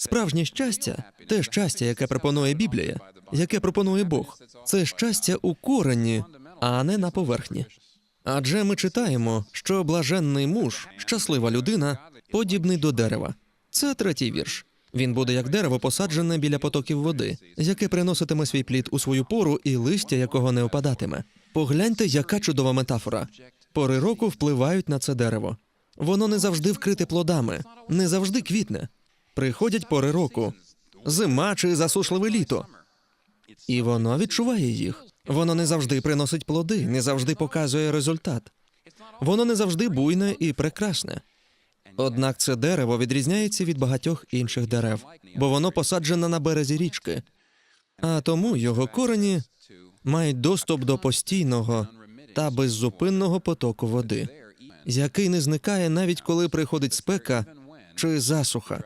Справжнє щастя, те щастя, яке пропонує Біблія, яке пропонує Бог, це щастя у корені, а не на поверхні. Адже ми читаємо, що блаженний муж, щаслива людина, подібний до дерева. Це третій вірш. Він буде як дерево, посаджене біля потоків води, яке приноситиме свій плід у свою пору і листя якого не опадатиме. Погляньте, яка чудова метафора. Пори року впливають на це дерево. Воно не завжди вкрите плодами, не завжди квітне. Приходять пори року, зима чи засушливе літо. І воно відчуває їх. Воно не завжди приносить плоди, не завжди показує результат. Воно не завжди буйне і прекрасне. Однак це дерево відрізняється від багатьох інших дерев, бо воно посаджене на березі річки, а тому його корені мають доступ до постійного та беззупинного потоку води, який не зникає навіть коли приходить спека чи засуха.